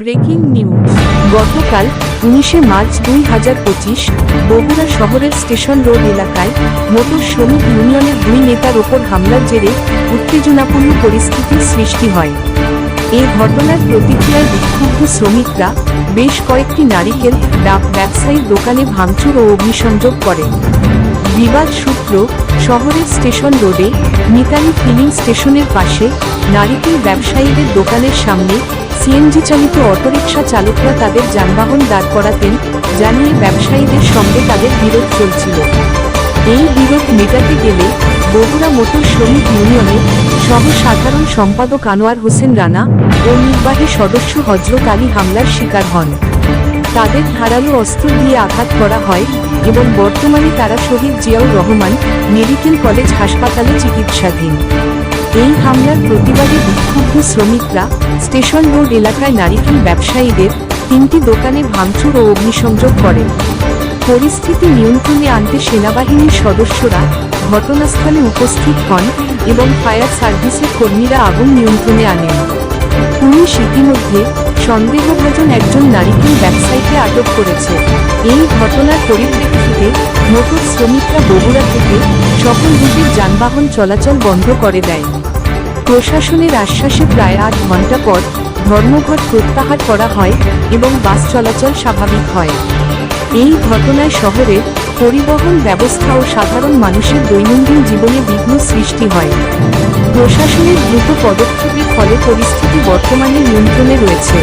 Breaking news. গতকাল উনিশে March দুই হাজার পঁচিশ বগুড়া শহরের স্টেশন রোড এলাকায় মোটর শ্রমিক ইউনিয়নের দুই নেতার ওপর হামলার জেরে উত্তেজনাপূর্ণ পরিস্থিতির সৃষ্টি হয়। এই ঘটনার প্রতিক্রিয়ায় বিক্ষুব্ধ শ্রমিকরা বেশ কয়েকটি নারিকেল, ডাব, ব্যবসায়ীর দোকানে ভাঙচুর ও অগ্নিসংযোগ করেন বিবাদ সূত্র শহরের স্টেশন রোডে মিতালি ফিলিং স্টেশনের পাশে নারিকেল ব্যবসায়ীদের দোকানের সামনে সিএনজি চালিত অটোরিকশা চালকরা তাদের যানবাহন দাঁড় করাতেন, জানিয়ে ব্যবসায়ীদের সঙ্গে তাদের বিরোধ চলছিল। এই বিরোধ মেটাতে গেলে বগুড়া মোটর শ্রমিক ইউনিয়নের সহ সাধারণ সম্পাদক আনোয়ার হোসেন রানা ও নির্বাহী সদস্য হজরত আলী হামলার শিকার হন। তাদের ধারালো অস্ত্র দিয়ে আঘাত করা হয় এবং বর্তমানে তারা শহীদ জিয়াউর রহমান মেডিকেল কলেজ হাসপাতালে চিকিৎসাধীন। এই হামলার প্রতিবাদে বিক্ষুব্ধ শ্রমিকরা স্টেশন রোড এলাকায় নারিকেল ব্যবসায়ীদের তিনটি দোকানে ভাঙচুর ও অগ্নিসংযোগ করেন। পরিস্থিতি নিয়ন্ত্রণে আনতে সেনাবাহিনীর সদস্যরা ঘটনাস্থলে উপস্থিত হন এবং ফায়ার সার্ভিসের কর্মীরা আগুন নিয়ন্ত্রণে আনেন। পুলিশ ইতিমধ্যে সন্দেহভাজন একজন নারিকেল ব্যবসায়ীকে আটক করেছে। এই ঘটনার পরিপ্রেক্ষিতে মোটর শ্রমিকরা বগুড়া থেকে সকল রুটের যানবাহন চলাচল বন্ধ করে দেয়। প্রশাসনের আশ্বাসে প্রায় আট ঘণ্টা পর ধর্মঘট প্রত্যাহার করা হয় এবং বাস চলাচল স্বাভাবিক হয়। এই ঘটনায় শহরে পরিবহন ব্যবস্থা ও সাধারণ মানুষের দৈনন্দিন জীবনে বিঘ্ন সৃষ্টি হয়। প্রশাসনের দ্রুত পদক্ষেপের ফলে পরিস্থিতি বর্তমানে নিয়ন্ত্রণে রয়েছে।